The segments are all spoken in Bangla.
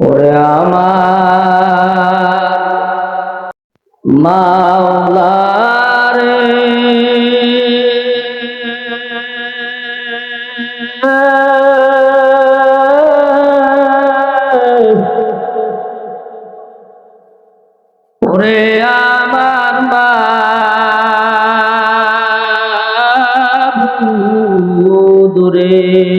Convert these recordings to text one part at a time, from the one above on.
ওরে আমার মাওলারে। ওরে আমার মা দূরে।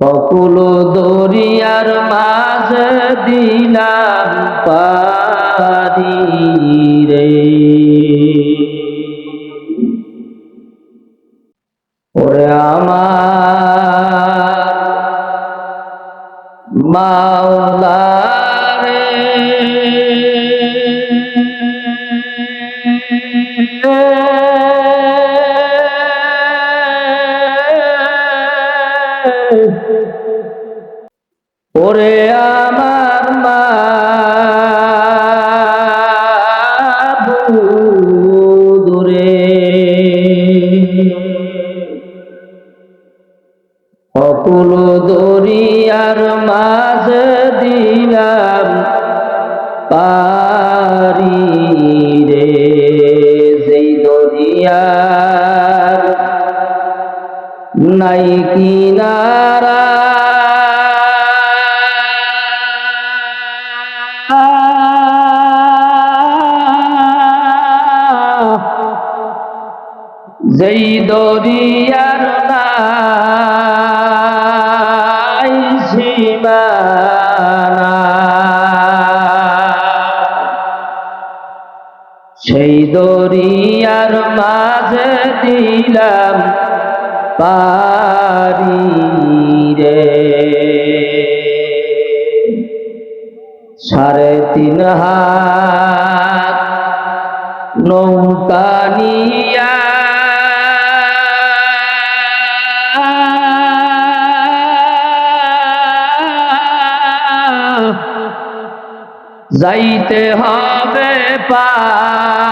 অকুল দরিয়ার মাঝে দিলাম পারি রে। ওরে আমার মাওলা ওরে আমার মা অকুল দরিয়ার মাঝে দিলাম পারি কিনারা যেই দরিয়ার নাই সীমানা। সেই দরিয়ার মাঝে দিলাম পারি রে। সাড়ে তিন হাত নৌকা নিয়া যাইতে হবে পারি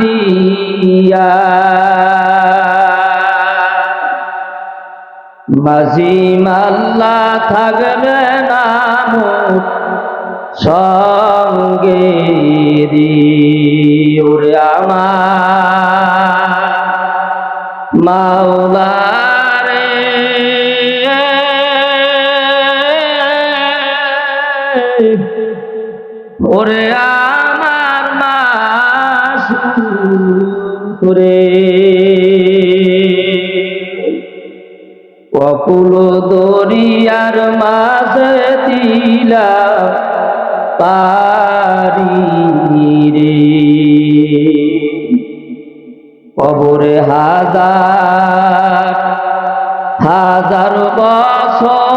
দিয়া। মাঝি মাল্লা থাকবে নাম সঙ্গে ওরে আমার। মাওলা রে ওরে আমার মাসুরে অকুল দরিয়ার মাঝে দিলাম পারি রে। কবরে হাজার হাজার বছর।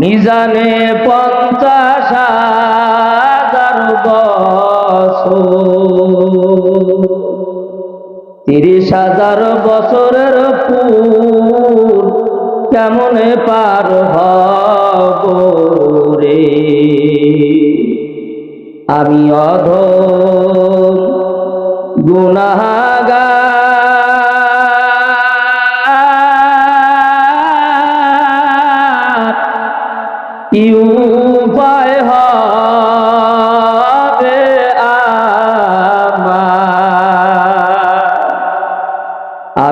মিজানে পঞ্চাশ তিরিশ হাজার বছরের পুর কেমনে পার হব রে? আমি অধ গুনাগার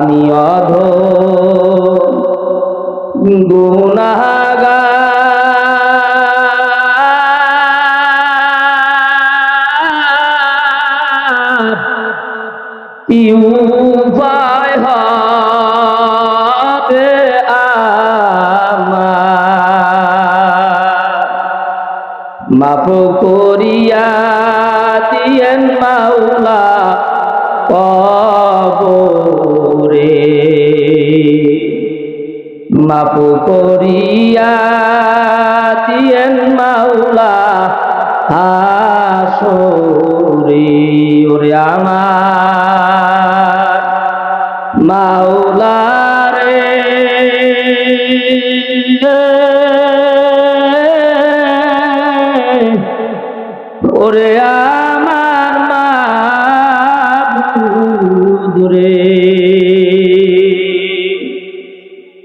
আমি অধ গুনাগার কি উপায় হবে আমার করিয়া দিয়েন মাওলা কবরে মাফ করিয়া দিয়েন মাওলা হাসরে। ওরে আমার মাওলা রে। ওরে আমার দূরে।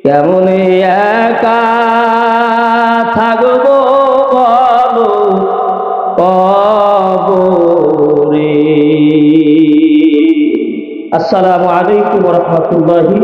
কেমন একা থাকব বলো কবরে? আসসালামু আলাইকুম রহমতুল্লাহি